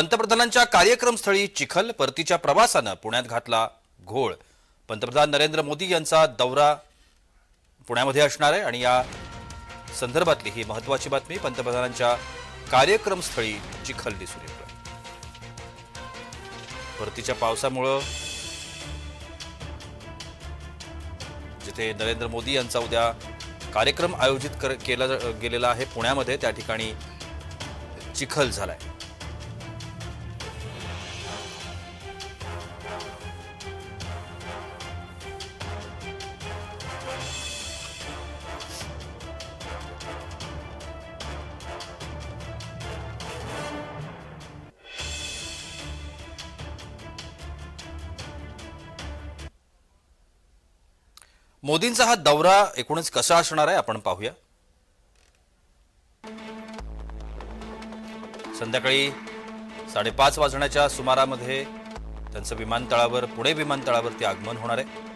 पंतप्रधानांच्या कार्यक्रमस्थळी चिखल परतीच्या प्रवासानं पुण्यात घातला घोळ. पंतप्रधान नरेंद्र मोदी यांचा दौरा पुण्यामध्ये असणार आहे आणि या संदर्भातली ही महत्वाची बातमी पंतप्रधानांच्या कार्यक्रमस्थळी चिखल दिसून येतो परतीच्या पावसामुळं जिथे नरेंद्र मोदी यांचा उद्या कार्यक्रम आयोजित कर, केला गेलेला आहे पुण्यामध्ये त्या ठिकाणी चिखल झालाय. मोदींचा हा दौरा एकूणच कसा असणार आहे आपण पाहूया. संध्याकाळी साडेपाच वाजण्याच्या सुमारामध्ये त्यांचं विमानतळावर पुणे विमानतळावरती आगमन होणार आहे.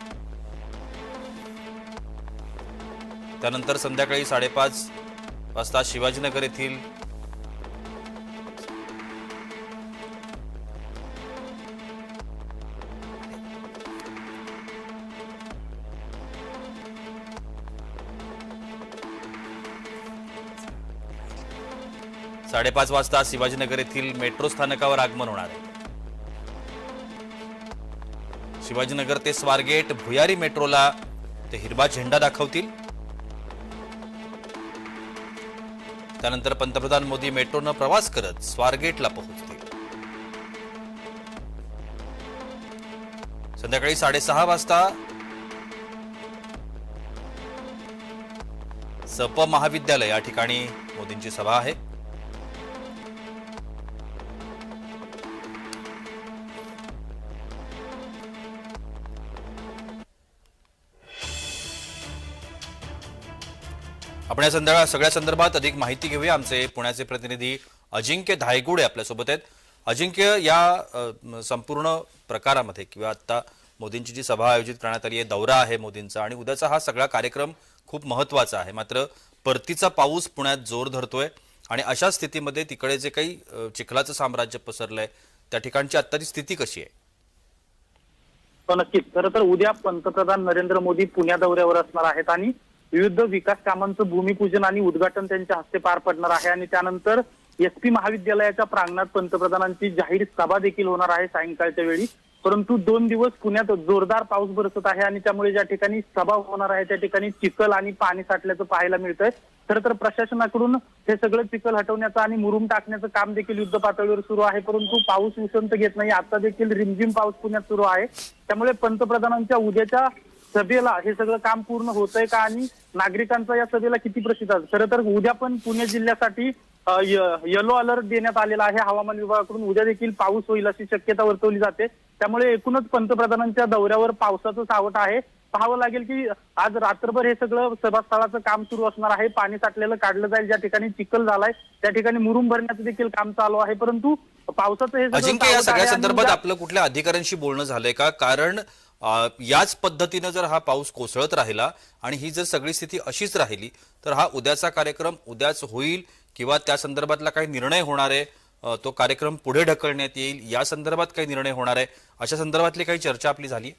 त्यानंतर संध्याकाळी साडेपाच वाजता शिवाजीनगर येथील साडेपाच वाजता शिवाजीनगर येथील मेट्रो स्थानकावर आगमन होणार आहे. शिवाजीनगर ते स्वारगेट भुयारी मेट्रोला ते हिरवा झेंडा दाखवतील. त्यानंतर पंतप्रधान मोदी मेट्रोनं प्रवास करत स्वारगेटला पोहोचतील. संध्याकाळी साडेसहा वाजता सप महाविद्यालय या ठिकाणी मोदींची सभा आहे. आपण या संदर्भात सगळ्या संदर्भात अधिक माहिती घेऊया. आमचे पुण्याचे प्रतिनिधी अजिंक्य धायगुडे आपल्यासोबत आहेत. अजिंक्य या संपूर्ण प्रकारामध्ये किंवा आता मोदींची जी सभा आयोजित करण्यात आली आहे दौरा आहे मोदींचा आणि उद्याचा हा सगळा कार्यक्रम खूप महत्त्वाचा आहे. मात्र परतीचा पाऊस पुण्यात जोर धरतोय आणि अशा स्थितीमध्ये तिकडे जे काही चिखलाचं साम्राज्य पसरलंय त्या ठिकाणची आत्ताची स्थिती कशी आहे? हो, नक्कीच. खरं तर उद्या पंतप्रधान नरेंद्र मोदी पुण्या दौऱ्यावर असणार आहेत आणि विविध विकास कामांचं भूमिपूजन आणि उद्घाटन त्यांच्या हस्ते पार पडणार आहे. आणि त्यानंतर एस पी महाविद्यालयाच्या प्रांगणात पंतप्रधानांची जाहीर सभा देखील होणार आहे सायंकाळच्या वेळी. परंतु दोन दिवस पुण्यात जोरदार पाऊस बरसत आहे आणि त्यामुळे ज्या ठिकाणी सभा होणार आहे त्या ठिकाणी चिखल आणि पाणी साठल्याचं पाहायला मिळतंय. खरं तर प्रशासनाकडून हे सगळं चिखल हटवण्याचं आणि मुरुम टाकण्याचं काम देखील युद्ध पातळीवर सुरू आहे. परंतु पाऊस उसंत घेत नाही. आता देखील रिमझिम पाऊस पुण्यात सुरू आहे. त्यामुळे पंतप्रधानांच्या उद्याच्या सभेला हे सगळं काम पूर्ण होतंय का? आणि नागरिकांचा या सभेला किती प्रतिसाद खरं तर उद्या पण पुणे जिल्ह्यासाठी येलो अलर्ट देण्यात आलेला आहे. हवामान विभागाकडून उद्या देखील पाऊस होईल अशी शक्यता वर्तवली जाते. त्यामुळे एकूणच पंतप्रधानांच्या दौऱ्यावर पावसाचं सावट आहे. पाहावं लागेल की आज रात्रभर हे सगळं सभास्थळाचं काम सुरू असणार आहे. पाणी साठलेलं काढलं जाईल ज्या ठिकाणी चिखल झालाय त्या ठिकाणी मुरुम भरण्याचं देखील काम चालू आहे. परंतु पावसाचं हे अजिंक्य या सगळ्या आहे संदर्भात आपलं कुठल्या अधिकाऱ्यांशी बोलणं झालंय का? कारण याच पद्धतीनं जर हा पाऊस कोसळत राहिला आणि ही जर सगळी स्थिती अशीच राहिली तर हा उद्याचा कार्यक्रम उद्याच होईल किंवा त्या संदर्भातला काही निर्णय होणार आहे तो कार्यक्रम पुढे ढकलण्यात येईल या संदर्भात काही निर्णय होणार आहे अशा संदर्भातली काही चर्चा आपली झाली?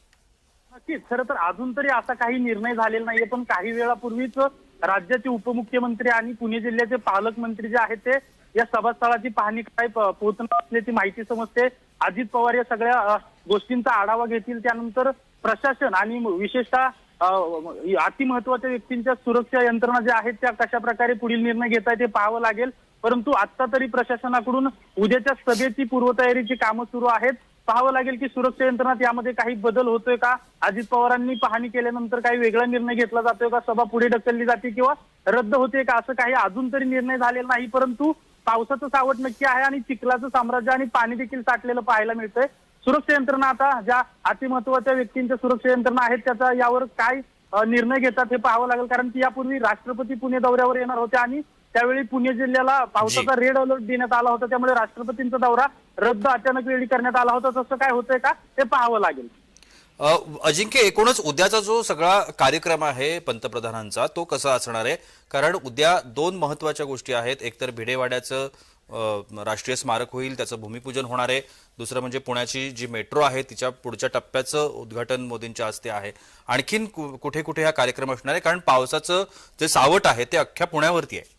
नक्कीच. खरं तर अजून तरी असा काही निर्णय झालेला नाहीये पण काही वेळापूर्वीच राज्याचे उपमुख्यमंत्री आणि पुणे जिल्ह्याचे पालकमंत्री जे आहेत ते या सभास्थळाची पाहणी काय पोहोचणार असल्याची माहिती समजते. अजित पवार या सगळ्या गोष्टींचा आढावा घेतील त्यानंतर प्रशासन आणि विशेषतः अतिमहत्वाच्या अति महत्त्वाच्या व्यक्तींच्या सुरक्षा यंत्रणा ज्या आहेत त्या कशा प्रकारे पुढील निर्णय घेत आहे ते पाहावं लागेल. परंतु आता तरी प्रशासनाकडून उद्याच्या सभेची पूर्वतयारीची कामं सुरू आहेत. पाहावं लागेल की सुरक्षा यंत्रणात यामध्ये काही बदल होतोय का? अजित पवारांनी पाहणी केल्यानंतर काही वेगळा निर्णय घेतला जातोय का? सभा पुढे ढकलली जाते किंवा रद्द होते का? असं काही अजून तरी निर्णय झालेला नाही परंतु पावसाचं सावट नक्की आहे आणि चिखलाचं साम्राज्य आणि पाणी देखील साठलेलं पाहायला मिळतंय. सुरक्षा यंत्रणा आता ज्या अतिमहत्वाच्या व्यक्तींच्या सुरक्षा यंत्रणा आहेत त्याचा यावर काय निर्णय घेतात हे पाहावं लागेल. कारण की यापूर्वी राष्ट्रपती पुणे दौऱ्यावर येणार होते आणि त्यावेळी पुणे जिल्ह्याला पावसाचा रेड अलर्ट देण्यात आला होता. त्यामुळे राष्ट्रपतींचा दौरा रद्द अचानक वेळी करण्यात आला होता. तसं काय होतंय का ते पाहावं लागेल. अजिंक्य एकूणच उद्याचा जो सगळा कार्यक्रम आहे पंतप्रधानांचा तो कसा असणार आहे? कारण उद्या दोन महत्त्वाच्या गोष्टी आहेत. एकतर भिडेवाड्याचं राष्ट्रीय स्मारक होईल त्याचं भूमिपूजन होणार आहे. दुसरं म्हणजे पुण्याची जी मेट्रो आहे तिच्या पुढच्या टप्प्याचं उद्घाटन मोदींच्या हस्ते आहे. आणखीन कुठे कुठे हा कार्यक्रम असणार आहे? कारण पावसाचं जे सावट आहे ते अख्ख्या पुण्यावरती आहे.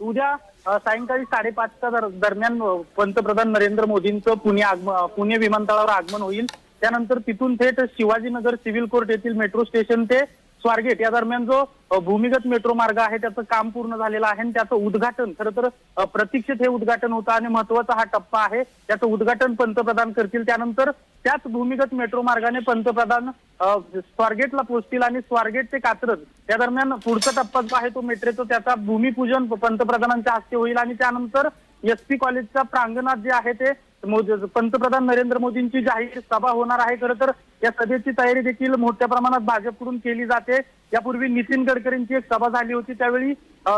उद्या सायंकाळी साडेपाचच्या दरम्यान पंतप्रधान नरेंद्र मोदींचं पुणे आगमन पुणे विमानतळावर आगमन होईल. त्यानंतर तिथून थेट शिवाजीनगर सिव्हिल कोर्ट येथील मेट्रो स्टेशन ते स्वारगेट या दरम्यान जो भूमिगत मेट्रो मार्ग आहे त्याचं काम पूर्ण झालेलं आहे आणि त्याचं उद्घाटन खरं तर प्रतीक्षित हे उद्घाटन होतं आणि महत्त्वाचा हा टप्पा आहे. त्याचं उद्घाटन पंतप्रधान करतील. त्यानंतर त्याच भूमिगत मेट्रो मार्गाने पंतप्रधान स्वारगेटला पोहोचतील आणि स्वारगेट ते कात्रज या दरम्यान पुढचा टप्पा जो आहे तो मेट्रेचा त्याचा भूमिपूजन पंतप्रधानांच्या हस्ते होईल. आणि त्यानंतर एस पी कॉलेजच्या प्रांगणात जे आहे ते मोदी- पंतप्रधान नरेंद्र मोदींची जाहीर सभा होणार आहे खरं तर या सभेची तयारी देखील मोठ्या प्रमाणात भाजपकडून केली जाते. यापूर्वी नितीन गडकरींची एक सभा झाली होती त्यावेळी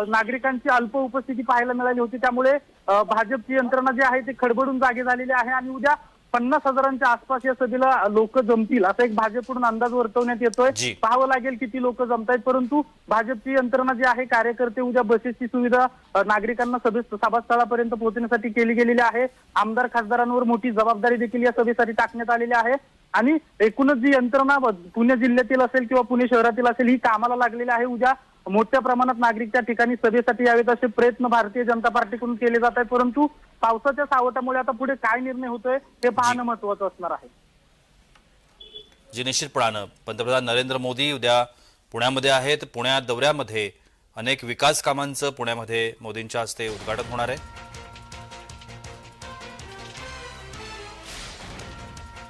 नागरिकांची अल्प उपस्थिती पाहायला मिळाली होती. त्यामुळे भाजपची यंत्रणा जी आहे ती खडबडून जागे झालेली आहे. आणि उद्या पन्नास हजारांच्या आसपास या सभेला लोक जमतील. असा एक भाजपकडून अंदाज वर्तवण्यात. येतोय. पाहावं लागेल किती लोक जमतायत परंतु भाजपची यंत्रणा जी आहे कार्यकर्ते उद्या बसेसची सुविधा नागरिकांना सभे सभास्थळापर्यंत पोहोचण्यासाठी केली गेलेली आहे. आमदार खासदारांवर मोठी जबाबदारी देखील या सभेसाठी टाकण्यात आलेली आहे. आणि एकूणच जी यंत्रणा पुणे जिल्ह्यातील असेल किंवा पुणे शहरातील असेल ही कामाला लागलेली आहे. उद्या मोठ्या प्रमाणात नागरिक त्या ठिकाणी सभेसाठी यावेत असे प्रयत्न भारतीय जनता पार्टीकडून केले जात आहेत. परंतु पावसाच्या सावटामुळे आता पुढे काय निर्णय होतोय हे पाहणं महत्वाचं असणार आहे. जी निश्चितपणानं पंतप्रधान नरेंद्र मोदी उद्या पुण्यामध्ये आहेत. पुण्यात दौऱ्यामध्ये अनेक विकास कामांचं पुण्यामध्ये मोदींच्या हस्ते उद्घाटन होणार आहे.